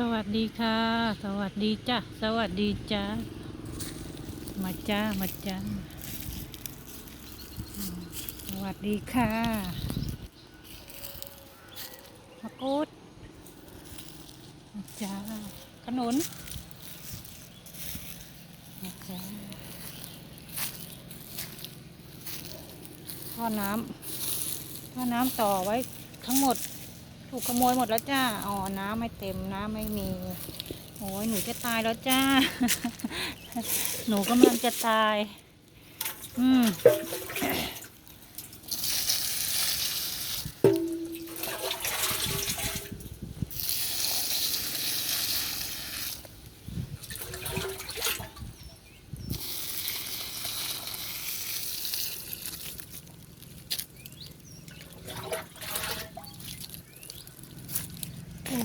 สวัสดีค่ะ สวัสดีจ้ะ สวัสดีจ้ามาจ้า มาจ้า สวัสดีค่ะมะกรูดมาจ้า ขนุนมาจ้าท่อน้ำท่อน้ำต่อไว้ทั้งหมด ถูกขโมยหมดแล้วจ้า อ๋อ น้ำไม่เต็ม น้ำไม่มี โอ้ยหนูจะตายแล้วจ้า หนูกำลังจะตาย อืม โอ้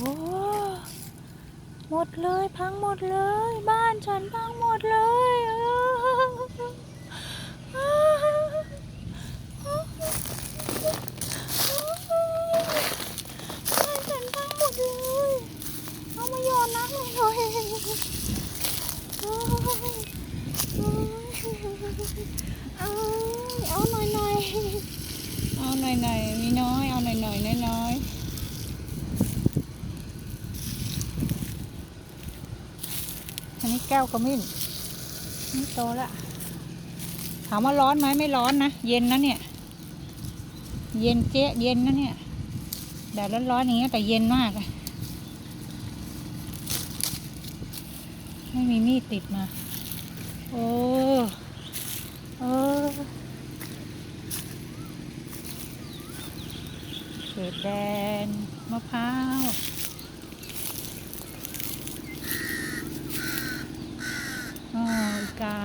หมดเลยพังหมดเลย บ้านฉันพังหมดเลยเออบ้านฉันพังหมดเลย เอามาโยนน้ำหน่อยหน่อยเอาเอาหน่อยหน่อยเอาหน่อยหน่อยมีน้อยเอาหน่อยหน่อยน้อยน้อย อันนี้ แก้วขมิ้นนี่โตละถามว่าร้อนไหมไม่ร้อนนะ เย็นนะเนี่ย เย็นเจ๊เย็นนะเนี่ยแดดร้อนๆอย่างเงี้ยแต่เย็นมากไม่มีมีดติดมา โอ้เออเศษแดนมะพร้าว อ๋ออีกา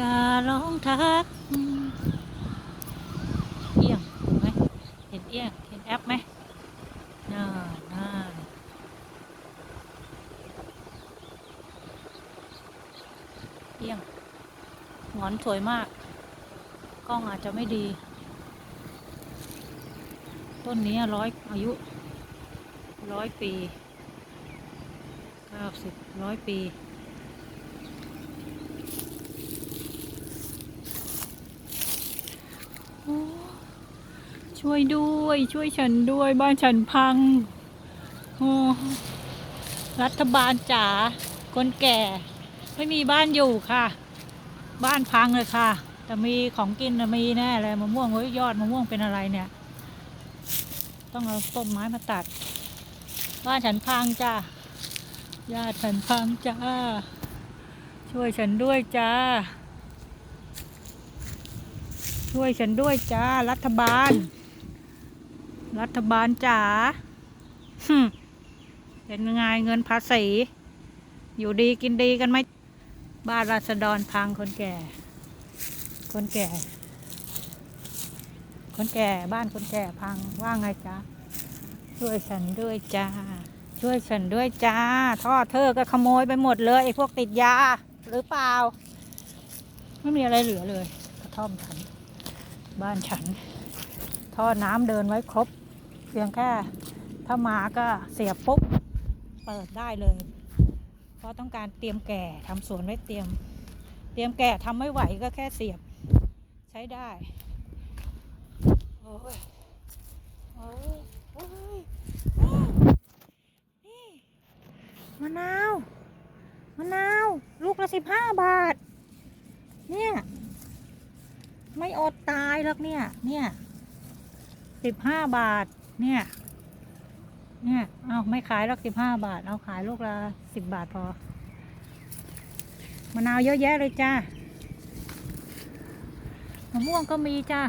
การ้องทักเอียงเห็นไหมเห็นเอียงเห็นแอปไหมน่าน่าเอียงหงอนสวยมาก กล้องอาจจะไม่ดี ต้นนี้ร้อยอายุร้อยปีเก้าสิบร้อยปี ช่วยด้วย ช่วยฉันด้วย บ้านฉันพังโอ้รัฐบาลจ๋าคนแก่ ไม่มีบ้านอยู่ค่ะ บ้านพังเลยค่ะ แต่มีของกินน่ะมีแน่เลยมะม่วงเฮ้ยยอดมะม่วงเป็นอะไรเนี่ย ต้องเอาต้นไม้มาตัด บ้านฉันพังจ้าญาติฉันพังจ้าช่วยฉันด้วยจ้าช่วยฉันด้วยจ้ารัฐบาล รัฐบาลจ๋าเป็นไงเงินภาษี อยู่ดีกินดีกันไหมบ้านราษฎรพังคนแก่ คนแก่ คนแก่บ้านคนแก่พังว่าไงจ๊ะช่วยฉันด้วยจ้า ช่วยฉันด้วยจ้าท่อเธอก็ขโมยไปหมดเลยไอ้พวกติดยา หรือเปล่า ไม่มีอะไรเหลือเลย กระท่อมฉัน บ้านฉัน ท่อน้ำเดินไว้ครบ เพียงแค่ถ้ามาก็เสียบปุ๊บ เปิดได้เลย เพราะต้องการเตรียมแก่ทำสวนไว้เตรียม เตรียมแก่ทำไม่ไหวก็แค่เสียบใช้ได้โอ้ยโอ้ยโอ้ยโอ้ยนี่มะนาวมะนาวลูกละสิบห้าบาท เนี่ย ไม่อดตายหรอกเนี่ย เนี่ย สิบห้าบาท เนี่ย เนี่ย เอาไม่ขายหรอกสิบห้าบาท เอาขายลูกละสิบบาทพอ มะนาวเยอะแยะเลยจ้ามะม่วงก็มีจ้า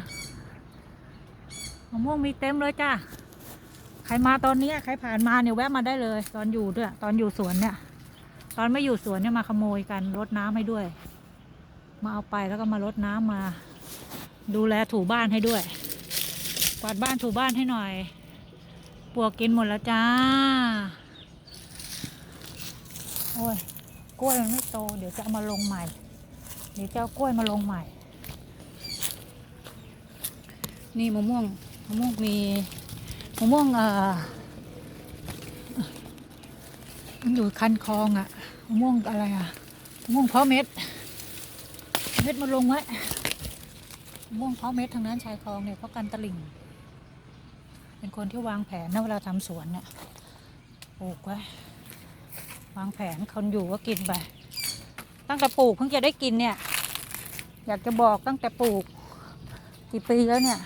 มะม่วงมีเต็มเลยจ้าใครมาตอนนี้ใครผ่านมาเนี่ยแวะมาได้เลย ตอนอยู่ด้วย ตอนอยู่สวนเนี่ย ตอนไม่อยู่สวนเนี่ยมาขโมยกันรดน้ำให้ด้วย มาเอาไปแล้วก็มารดน้ำมา ดูแลถูบ้านให้ด้วย กวาดบ้านถูบ้านให้หน่อยปวกกินหมดแล้วจ้า โอ้ย กล้วยมันไม่โต เดี๋ยวจะเอามาลงใหม่ เดี๋ยวจะเอากล้วยมาลงใหม่ นี่มะม่วง มะม่วงมีมะม่วงเอ่อมันอยู่คันคลองอะมะม่วงอะไรอะมะม่วงเพาะเม็ด เม็ดมาลงไว้มะม่วงเพาะเม็ดทางนั้นชายคลองเนี่ยเพราะกันตลิ่ง เป็นคนที่วางแผนนะเวลาทำสวนเนี่ยปลูกไว้วางแผนคนอยู่ก็กินไป ตั้งแต่ปลูกเพิ่งจะได้กินเนี่ย อยากจะบอกตั้งแต่ปลูก กี่ปีแล้วเนี่ย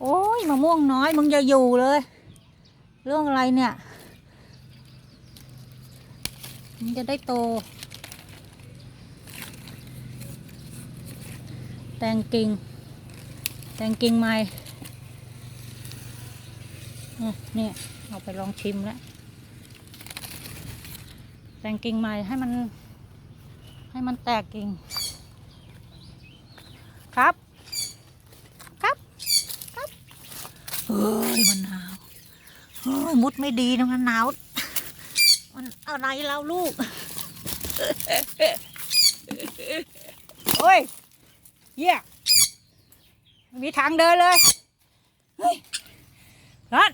โอ้ยมะม่วงน้อยมึงจะอยู่เลย เรื่องอะไรเนี่ยมึงจะได้โต แตงกิ่ง แตงกิ่งใหม่ เนี่ยเอาไปลองชิมแล้วแตงกิ่งใหม่ให้มัน ให้มันแตกกิ่ง ครับ ครับ ครับเฮ้ยมันหนาวเฮ้ยมุดไม่ดีนะมันหนาว มันอะไรเราลูกโอ้ยเยี่ยไม่มีทางเดินเลย นั่น